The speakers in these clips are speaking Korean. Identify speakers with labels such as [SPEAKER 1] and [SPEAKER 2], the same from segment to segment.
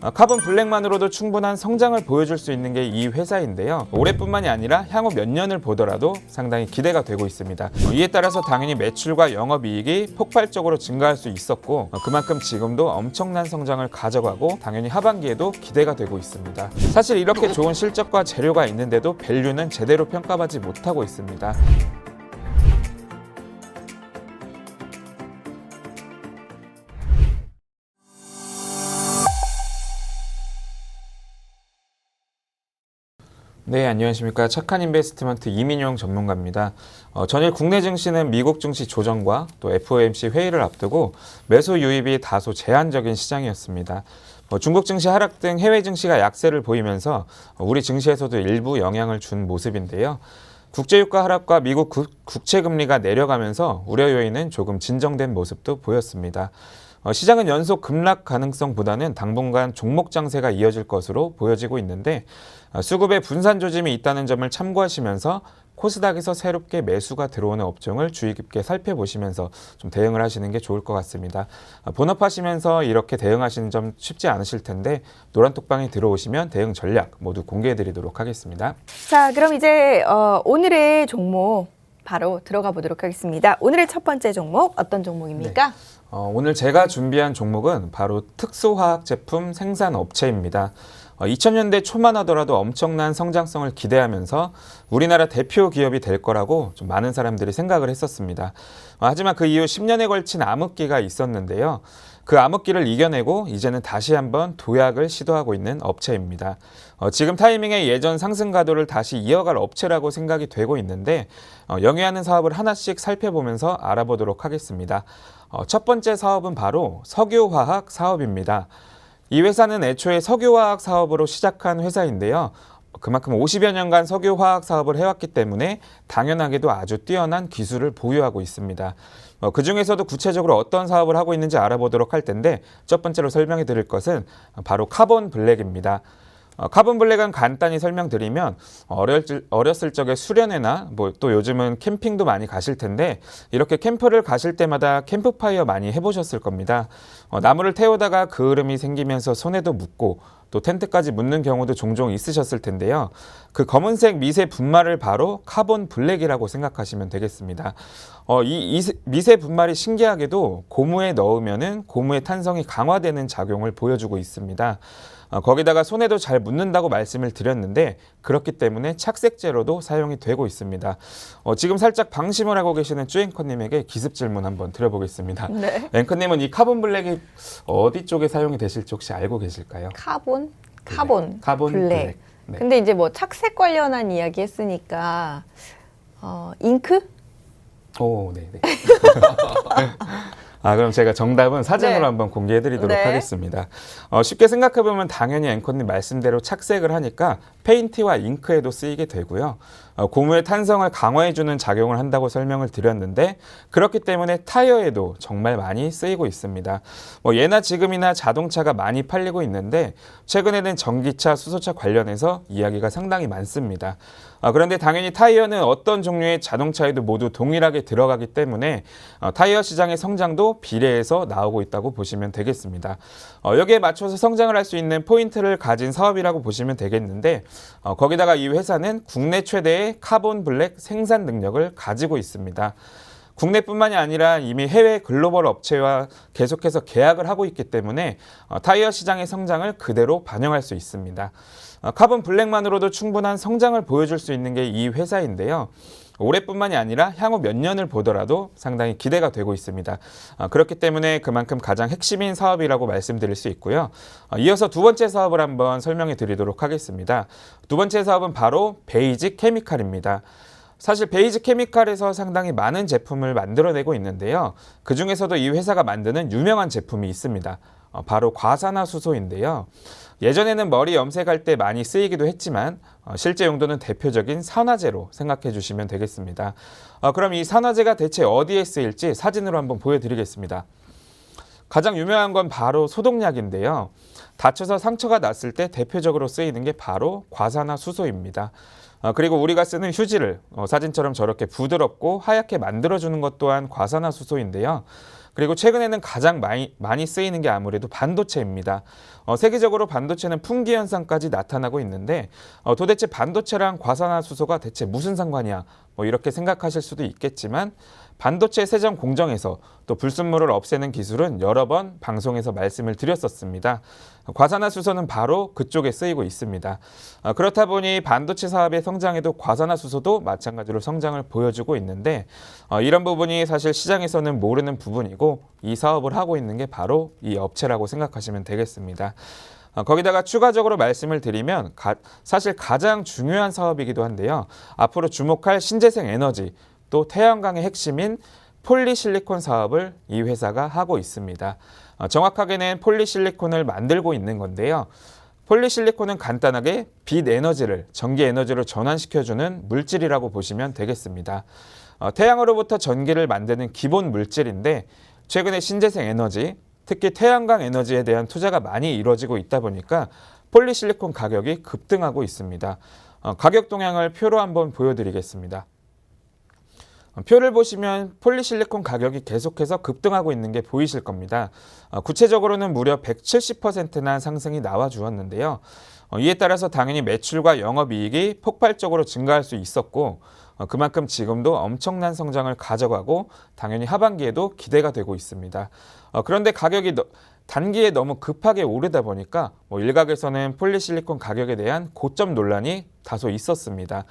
[SPEAKER 1] 어, 카본 블랙만으로도 충분한 성장을 보여줄 수 있는 게 이 회사인데요. 올해뿐만이 아니라 향후 몇 년을 보더라도 상당히 기대가 되고 있습니다. 어, 이에 따라서 당연히 매출과 영업이익이 폭발적으로 증가할 수 있었고 어, 그만큼 지금도 엄청난 성장을 가져가고 당연히 하반기에도 기대가 되고 있습니다. 사실 이렇게 좋은 실적과 재료가 있는데도 밸류는 제대로 평가받지 못하고 있습니다. 네, 안녕하십니까. 착한 인베스트먼트 이민용 전문가입니다. 어, 전일 국내 증시는 미국 증시 조정과 또 FOMC 회의를 앞두고 매수 유입이 다소 제한적인 시장이었습니다. 어, 중국 증시 하락 등 해외 증시가 약세를 보이면서 어, 우리 증시에서도 일부 영향을 준 모습인데요. 국제유가 하락과 미국 국- 국채금리가 내려가면서 우려 요인은 조금 진정된 모습도 보였습니다. 어, 시장은 연속 급락 가능성보다는 당분간 종목 장세가 이어질 것으로 보여지고 있는데 어, 수급에 분산 조짐이 있다는 점을 참고하시면서 코스닥에서 새롭게 매수가 들어오는 업종을 주의 깊게 살펴보시면서 좀 대응을 하시는 게 좋을 것 같습니다. 어, 본업하시면서 이렇게 대응하시는 점 쉽지 않으실 텐데 노란 톡방에 들어오시면 대응 전략 모두 공개해드리도록 하겠습니다.
[SPEAKER 2] 자, 그럼 이제 어, 오늘의 종목 바로 들어가 보도록 하겠습니다. 오늘의 첫 번째 종목 어떤 종목입니까?
[SPEAKER 1] 어, 오늘 제가 준비한 종목은 바로 특수화학 제품 생산 업체입니다. 어, 2000년대 초만 하더라도 엄청난 성장성을 기대하면서 우리나라 대표 기업이 될 거라고 좀 많은 사람들이 생각을 했었습니다. 어, 하지만 그 이후 10년에 걸친 암흑기가 있었는데요. 그 암흑기를 이겨내고 이제는 다시 한번 도약을 시도하고 있는 업체입니다. 어, 지금 타이밍에 예전 상승 가도를 다시 이어갈 업체라고 생각이 되고 있는데 어, 영위하는 사업을 하나씩 살펴보면서 알아보도록 하겠습니다. 어, 첫 번째 사업은 바로 석유화학 사업입니다. 이 회사는 애초에 석유화학 사업으로 시작한 회사인데요. 그만큼 50여 년간 석유화학 사업을 해왔기 때문에 당연하게도 아주 뛰어난 기술을 보유하고 있습니다. 어, 그 중에서도 구체적으로 어떤 사업을 하고 있는지 알아보도록 할 텐데 첫 번째로 설명해 드릴 것은 바로 카본 블랙입니다. 어, 카본 블랙은 간단히 설명드리면 어렸, 어렸을 적에 수련회나 뭐 또 요즘은 캠핑도 많이 가실 텐데 이렇게 캠프를 가실 때마다 캠프파이어 많이 해보셨을 겁니다. 어, 나무를 태우다가 그을음이 생기면서 손에도 묻고 또 텐트까지 묻는 경우도 종종 있으셨을 텐데요. 그 검은색 미세 분말을 바로 카본 블랙이라고 생각하시면 되겠습니다. 어, 이, 이 미세 분말이 신기하게도 고무에 넣으면은 고무의 탄성이 강화되는 작용을 보여주고 있습니다. 어, 거기다가 손에도 잘 묻는다고 말씀을 드렸는데 그렇기 때문에 착색제로도 사용이 되고 있습니다. 어, 지금 살짝 방심을 하고 계시는 쭈앵커님에게 기습 질문 한번 드려보겠습니다.
[SPEAKER 2] 네.
[SPEAKER 1] 앵커님은 이 카본 블랙이 어디 쪽에 사용이 되실지 혹시 알고 계실까요?
[SPEAKER 2] 카본, 카본,
[SPEAKER 1] 카본
[SPEAKER 2] 블랙.
[SPEAKER 1] 블랙. 네.
[SPEAKER 2] 근데 이제 뭐 착색 관련한 이야기 했으니까 어, 잉크?
[SPEAKER 1] 오, 네, 네. 아, 그럼 제가 정답은 사진으로
[SPEAKER 2] 네.
[SPEAKER 1] 한번 공개해 드리도록
[SPEAKER 2] 네.
[SPEAKER 1] 하겠습니다. 어, 쉽게 생각해 보면 당연히 앵커님 말씀대로 착색을 하니까 페인트와 잉크에도 쓰이게 되고요. 어, 고무의 탄성을 강화해주는 작용을 한다고 설명을 드렸는데 그렇기 때문에 타이어에도 정말 많이 쓰이고 있습니다. 뭐 예나 지금이나 자동차가 많이 팔리고 있는데 최근에는 전기차, 수소차 관련해서 이야기가 상당히 많습니다. 아, 그런데 당연히 타이어는 어떤 종류의 자동차에도 모두 동일하게 들어가기 때문에 어, 타이어 시장의 성장도 비례해서 나오고 있다고 보시면 되겠습니다. 어, 여기에 맞춰서 성장을 할 수 있는 포인트를 가진 사업이라고 보시면 되겠는데 어, 거기다가 이 회사는 국내 최대의 카본 블랙 생산 능력을 가지고 있습니다. 국내뿐만이 아니라 이미 해외 글로벌 업체와 계속해서 계약을 하고 있기 때문에 어, 타이어 시장의 성장을 그대로 반영할 수 있습니다. 어, 카본 블랙만으로도 충분한 성장을 보여줄 수 있는 게 이 회사인데요. 올해뿐만이 아니라 향후 몇 년을 보더라도 상당히 기대가 되고 있습니다. 어, 그렇기 때문에 그만큼 가장 핵심인 사업이라고 말씀드릴 수 있고요. 어, 이어서 두 번째 사업을 한번 설명해 드리도록 하겠습니다. 두 번째 사업은 바로 베이직 케미칼입니다. 사실 베이직 케미칼에서 상당히 많은 제품을 만들어내고 있는데요. 그 중에서도 이 회사가 만드는 유명한 제품이 있습니다. 어, 바로 과산화수소인데요. 예전에는 머리 염색할 때 많이 쓰이기도 했지만 어, 실제 용도는 대표적인 산화제로 생각해 주시면 되겠습니다. 어, 그럼 이 산화제가 대체 어디에 쓰일지 사진으로 한번 보여드리겠습니다. 가장 유명한 건 바로 소독약인데요. 다쳐서 상처가 났을 때 대표적으로 쓰이는 게 바로 과산화수소입니다. 어, 그리고 우리가 쓰는 휴지를 어, 사진처럼 저렇게 부드럽고 하얗게 만들어주는 것 또한 과산화수소인데요. 그리고 최근에는 가장 많이, 많이 쓰이는 게 아무래도 반도체입니다. 어, 세계적으로 반도체는 품귀 현상까지 나타나고 있는데 어, 도대체 반도체랑 과산화수소가 대체 무슨 상관이야? 뭐 이렇게 생각하실 수도 있겠지만 반도체 세정 공정에서 또 불순물을 없애는 기술은 여러 번 방송에서 말씀을 드렸었습니다. 과산화수소는 바로 그쪽에 쓰이고 있습니다. 어, 그렇다 보니 반도체 사업의 성장에도 과산화수소도 마찬가지로 성장을 보여주고 있는데 어, 이런 부분이 사실 시장에서는 모르는 부분이고 이 사업을 하고 있는 게 바로 이 업체라고 생각하시면 되겠습니다. 어, 거기다가 추가적으로 말씀을 드리면 가- 사실 가장 중요한 사업이기도 한데요. 앞으로 주목할 신재생 에너지 또 태양광의 핵심인 폴리실리콘 사업을 이 회사가 하고 있습니다. 어, 정확하게는 폴리실리콘을 만들고 있는 건데요. 폴리실리콘은 간단하게 빛 에너지를 전기 에너지로 전환시켜주는 물질이라고 보시면 되겠습니다. 어, 태양으로부터 전기를 만드는 기본 물질인데 최근에 신재생 에너지, 특히 태양광 에너지에 대한 투자가 많이 이루어지고 있다 보니까 폴리실리콘 가격이 급등하고 있습니다. 어, 가격 동향을 표로 한번 보여드리겠습니다. 어, 표를 보시면 폴리실리콘 가격이 계속해서 급등하고 있는 게 보이실 겁니다. 어, 구체적으로는 무려 170%나 상승이 나와 주었는데요. 어, 이에 따라서 당연히 매출과 영업이익이 폭발적으로 증가할 수 있었고 어, 그만큼 지금도 엄청난 성장을 가져가고 당연히 하반기에도 기대가 되고 있습니다. 어, 그런데 가격이 너- 단기에 너무 급하게 오르다 보니까 뭐 일각에서는 폴리실리콘 가격에 대한 고점 논란이 다소 있었습니다.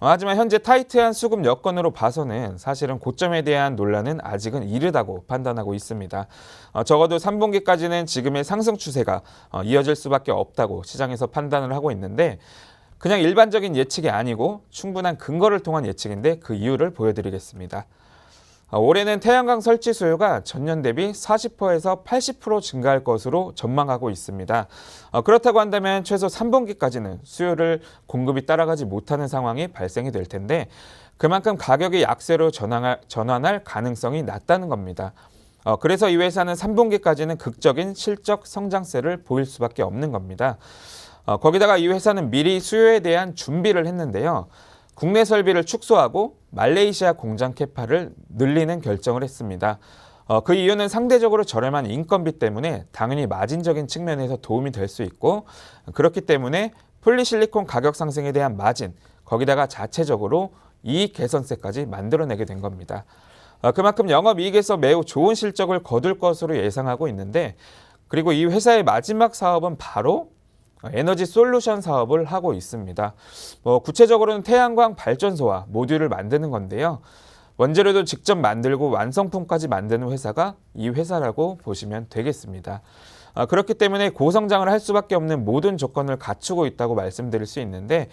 [SPEAKER 1] 어, 하지만 현재 타이트한 수급 여건으로 봐서는 사실은 고점에 대한 논란은 아직은 이르다고 판단하고 있습니다. 어, 적어도 3분기까지는 지금의 상승 추세가 어, 이어질 수밖에 없다고 시장에서 판단을 하고 있는데 그냥 일반적인 예측이 아니고 충분한 근거를 통한 예측인데 그 이유를 보여드리겠습니다. 어, 올해는 태양광 설치 수요가 전년 대비 40%에서 80% 증가할 것으로 전망하고 있습니다. 어, 그렇다고 한다면 최소 3분기까지는 수요를 공급이 따라가지 못하는 상황이 발생이 될 텐데 그만큼 가격이 약세로 전환할, 전환할 가능성이 낮다는 겁니다. 어, 그래서 이 회사는 3분기까지는 극적인 실적 성장세를 보일 수밖에 없는 겁니다. 어, 거기다가 이 회사는 미리 수요에 대한 준비를 했는데요. 국내 설비를 축소하고 말레이시아 공장 캐파를 늘리는 결정을 했습니다. 어, 그 이유는 상대적으로 저렴한 인건비 때문에 당연히 마진적인 측면에서 도움이 될 수 있고 그렇기 때문에 폴리실리콘 가격 상승에 대한 마진 거기다가 자체적으로 이익 개선세까지 만들어내게 된 겁니다. 어, 그만큼 영업이익에서 매우 좋은 실적을 거둘 것으로 예상하고 있는데 그리고 이 회사의 마지막 사업은 바로 에너지 솔루션 사업을 하고 있습니다. 뭐 구체적으로는 태양광 발전소와 모듈을 만드는 건데요. 원재료도 직접 만들고 완성품까지 만드는 회사가 이 회사라고 보시면 되겠습니다. 아, 그렇기 때문에 고성장을 할 수밖에 없는 모든 조건을 갖추고 있다고 말씀드릴 수 있는데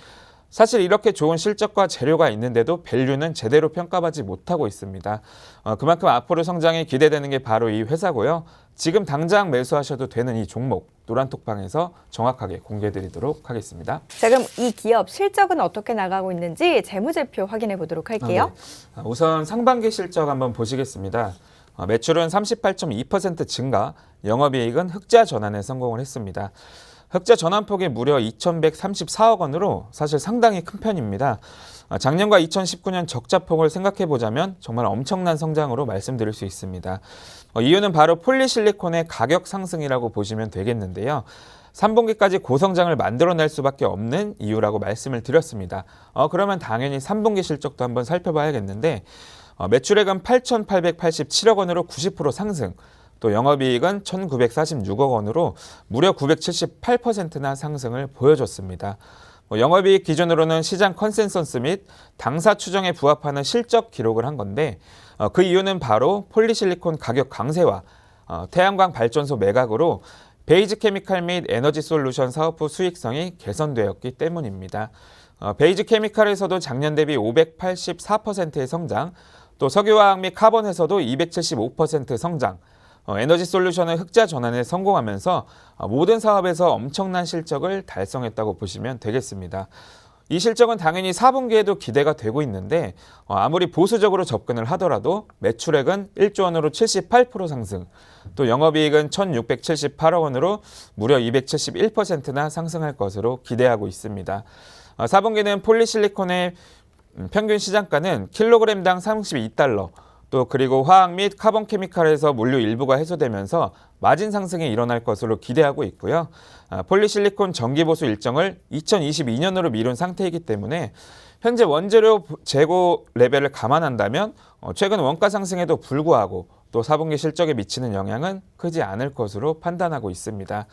[SPEAKER 1] 사실 이렇게 좋은 실적과 재료가 있는데도 밸류는 제대로 평가받지 못하고 있습니다. 어, 그만큼 앞으로 성장이 기대되는 게 바로 이 회사고요. 지금 당장 매수하셔도 되는 이 종목 노란톡방에서 정확하게 공개드리도록 하겠습니다.
[SPEAKER 2] 자, 그럼 이 기업 실적은 어떻게 나가고 있는지 재무제표 확인해 보도록 할게요.
[SPEAKER 1] 아, 네. 아, 우선 상반기 실적 한번 보시겠습니다. 어, 매출은 38.2% 증가, 영업이익은 흑자 전환에 성공을 했습니다. 흑자 전환폭이 무려 2,134억 원으로 사실 상당히 큰 편입니다. 아, 작년과 2019년 적자폭을 생각해 보자면 정말 엄청난 성장으로 말씀드릴 수 있습니다. 어, 이유는 바로 폴리실리콘의 가격 상승이라고 보시면 되겠는데요. 3분기까지 고성장을 만들어낼 수밖에 없는 이유라고 말씀을 드렸습니다. 어, 그러면 당연히 3분기 실적도 한번 살펴봐야겠는데 어, 매출액은 8,887억 원으로 90% 상승, 또 영업이익은 1,946억 원으로 무려 978%나 상승을 보여줬습니다. 뭐 영업이익 기준으로는 시장 컨센서스 및 당사 추정에 부합하는 실적 기록을 한 건데 어, 그 이유는 바로 폴리실리콘 가격 강세와 어, 태양광 발전소 매각으로 베이지 케미칼 및 에너지 솔루션 사업부 수익성이 개선되었기 때문입니다. 어, 베이지 케미칼에서도 작년 대비 584%의 성장, 또 석유화학 및 카본에서도 275% 성장, 어, 에너지 솔루션은 흑자 전환에 성공하면서 어, 모든 사업에서 엄청난 실적을 달성했다고 보시면 되겠습니다. 이 실적은 당연히 4분기에도 기대가 되고 있는데 어, 아무리 보수적으로 접근을 하더라도 매출액은 1조 원으로 78% 상승, 또 영업이익은 1,678억 원으로 무려 271%나 상승할 것으로 기대하고 있습니다. 어, 4분기는 폴리실리콘의 음, 평균 시장가는 킬로그램당 32달러, 또 그리고 화학 및 카본 케미칼에서 물류 일부가 해소되면서 마진 상승이 일어날 것으로 기대하고 있고요. 아, 폴리실리콘 전기 보수 일정을 2022년으로 미룬 상태이기 때문에 현재 원재료 재고 레벨을 감안한다면 어, 최근 원가 상승에도 불구하고 또 4분기 실적에 미치는 영향은 크지 않을 것으로 판단하고 있습니다.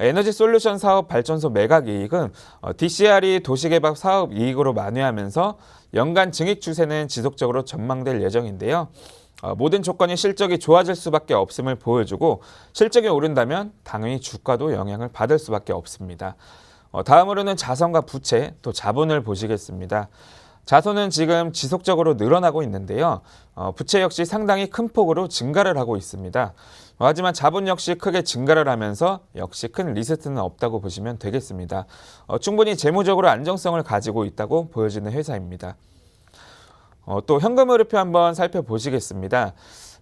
[SPEAKER 1] 에너지 솔루션 사업 발전소 매각 이익은 어, DCR이 도시개발 사업 이익으로 만회하면서 연간 증액 추세는 지속적으로 전망될 예정인데요. 어, 모든 조건이 실적이 좋아질 수밖에 없음을 보여주고 실적이 오른다면 당연히 주가도 영향을 받을 수밖에 없습니다. 어, 다음으로는 자산과 부채 또 자본을 보시겠습니다. 자손은 지금 지속적으로 늘어나고 있는데요. 어, 부채 역시 상당히 큰 폭으로 증가를 하고 있습니다. 어, 하지만 자본 역시 크게 증가를 하면서 역시 큰 리스트는 없다고 보시면 되겠습니다. 어, 충분히 재무적으로 안정성을 가지고 있다고 보여지는 회사입니다. 어, 또 현금흐름표 한번 살펴보시겠습니다.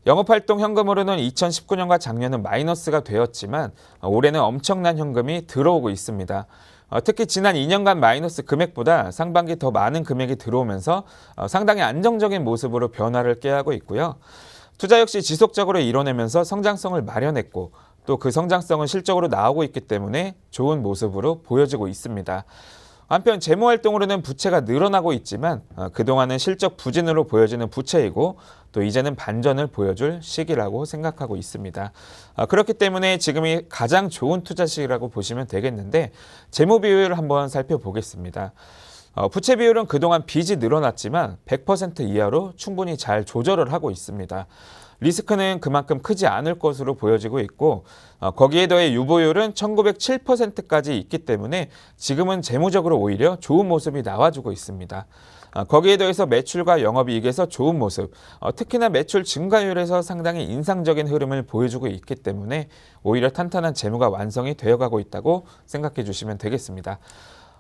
[SPEAKER 1] 영업활동 현금으로는 2019년과 작년은 마이너스가 되었지만 어, 올해는 엄청난 현금이 들어오고 있습니다. 어, 특히 지난 2년간 마이너스 금액보다 상반기 더 많은 금액이 들어오면서 어, 상당히 안정적인 모습으로 변화를 꾀하고 있고요. 투자 역시 지속적으로 이뤄내면서 성장성을 마련했고 또 그 성장성은 실적으로 나오고 있기 때문에 좋은 모습으로 보여지고 있습니다. 한편 재무 활동으로는 부채가 늘어나고 있지만 어, 그동안은 실적 부진으로 보여지는 부채이고 또 이제는 반전을 보여줄 시기라고 생각하고 있습니다. 어, 그렇기 때문에 지금이 가장 좋은 투자 시기라고 보시면 되겠는데 재무 비율을 한번 살펴보겠습니다. 어, 부채 비율은 그동안 빚이 늘어났지만 100% 이하로 충분히 잘 조절을 하고 있습니다. 리스크는 그만큼 크지 않을 것으로 보여지고 있고 어, 거기에 더해 유보율은 1907%까지 있기 때문에 지금은 재무적으로 오히려 좋은 모습이 나와주고 있습니다. 어, 거기에 더해서 매출과 영업이익에서 좋은 모습, 어, 특히나 매출 증가율에서 상당히 인상적인 흐름을 보여주고 있기 때문에 오히려 탄탄한 재무가 완성이 되어가고 있다고 생각해 주시면 되겠습니다.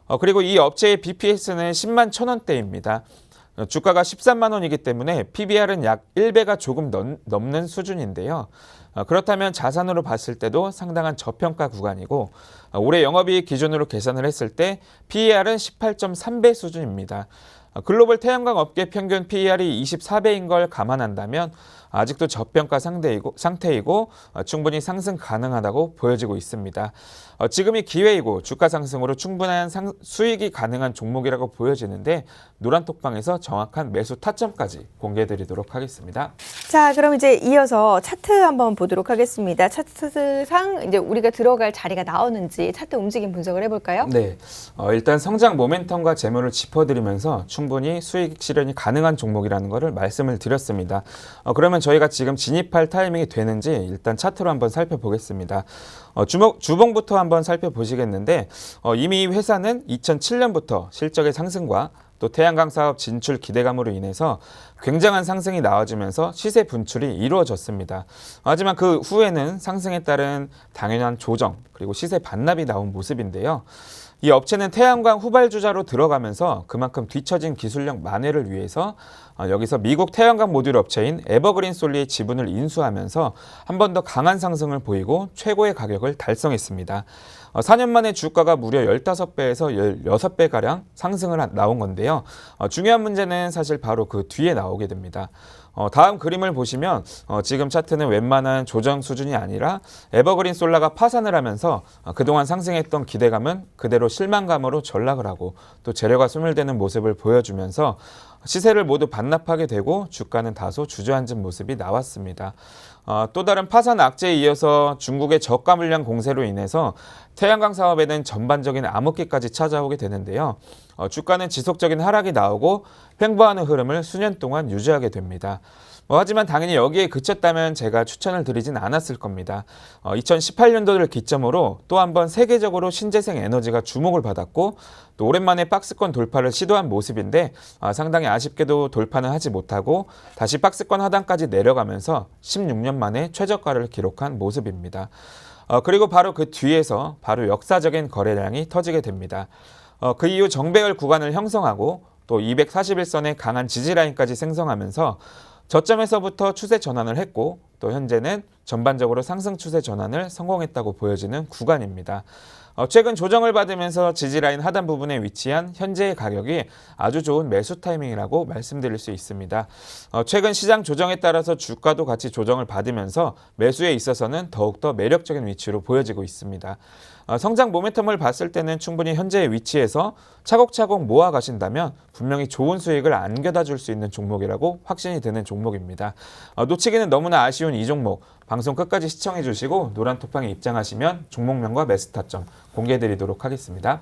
[SPEAKER 1] 어, 그리고 이 업체의 BPS는 10만 천 원대입니다. 어, 주가가 13만 원이기 때문에 PBR은 약 1배가 조금 넘, 넘는 수준인데요. 어, 그렇다면 자산으로 봤을 때도 상당한 저평가 구간이고 어, 올해 영업이익 기준으로 계산을 했을 때 PER은 18.3배 수준입니다. 어, 글로벌 태양광 업계 평균 PER이 24배인 걸 감안한다면 아직도 저평가 상태이고, 상태이고 어, 충분히 상승 가능하다고 보여지고 있습니다. 어, 지금이 기회이고 주가 상승으로 충분한 상, 수익이 가능한 종목이라고 보여지는데 노란톡방에서 정확한 매수 타점까지 공개해드리도록 하겠습니다.
[SPEAKER 2] 자, 그럼 이제 이어서 차트 한번 보도록 하겠습니다. 차트상 이제 우리가 들어갈 자리가 나오는지 차트 움직임 분석을 해볼까요?
[SPEAKER 1] 네, 어, 일단 성장 모멘텀과 재무를 짚어드리면서 충분히 수익 실현이 가능한 종목이라는 것을 말씀을 드렸습니다. 어, 그러면 저희가 지금 진입할 타이밍이 되는지 일단 차트로 한번 살펴보겠습니다. 어, 주목, 주봉부터 한번 살펴보시겠는데 어, 이미 이 회사는 2007년부터 실적의 상승과 또 태양광 사업 진출 기대감으로 인해서 굉장한 상승이 나와주면서 시세 분출이 이루어졌습니다. 하지만 그 후에는 상승에 따른 당연한 조정 그리고 시세 반납이 나온 모습인데요. 이 업체는 태양광 후발주자로 들어가면서 그만큼 뒤처진 기술력 만회를 위해서 어, 여기서 미국 태양광 모듈 업체인 에버그린 솔리의 지분을 인수하면서 한 번 더 강한 상승을 보이고 최고의 가격을 달성했습니다. 어, 4년 만에 주가가 무려 15배에서 16배가량 상승을 한- 나온 건데요. 어, 중요한 문제는 사실 바로 그 뒤에 나오게 됩니다. 어, 다음 그림을 보시면 어, 지금 차트는 웬만한 조정 수준이 아니라 에버그린 솔라가 파산을 하면서 어, 그동안 상승했던 기대감은 그대로 실망감으로 전락을 하고 또 재료가 소멸되는 모습을 보여주면서 시세를 모두 반납하게 되고 주가는 다소 주저앉은 모습이 나왔습니다. 어, 또 다른 파산 악재에 이어서 중국의 저가 물량 공세로 인해서 태양광 사업에는 전반적인 암흑기까지 찾아오게 되는데요. 어, 주가는 지속적인 하락이 나오고 횡보하는 흐름을 수년 동안 유지하게 됩니다. 뭐 하지만 당연히 여기에 그쳤다면 제가 추천을 드리진 않았을 겁니다. 어, 2018년도를 기점으로 또 한 번 세계적으로 신재생 에너지가 주목을 받았고 또 오랜만에 박스권 돌파를 시도한 모습인데 아, 상당히 아쉽게도 돌파는 하지 못하고 다시 박스권 하단까지 내려가면서 16년 만에 최저가를 기록한 모습입니다. 어, 그리고 바로 그 뒤에서 바로 역사적인 거래량이 터지게 됩니다. 어, 그 이후 정배열 구간을 형성하고 또 241선의 강한 지지라인까지 생성하면서 저점에서부터 추세 전환을 했고 또 현재는 전반적으로 상승 추세 전환을 성공했다고 보여지는 구간입니다. 어, 최근 조정을 받으면서 지지라인 하단 부분에 위치한 현재의 가격이 아주 좋은 매수 타이밍이라고 말씀드릴 수 있습니다. 어, 최근 시장 조정에 따라서 주가도 같이 조정을 받으면서 매수에 있어서는 더욱더 매력적인 위치로 보여지고 있습니다. 어, 성장 모멘텀을 봤을 때는 충분히 현재의 위치에서 차곡차곡 모아 가신다면 분명히 좋은 수익을 안겨다 줄 수 있는 종목이라고 확신이 드는 종목입니다. 어, 놓치기는 너무나 아쉬운 이 종목 방송 끝까지 시청해 주시고 노란 토방에 입장하시면 종목명과 매수 타점 공개해 드리도록 하겠습니다.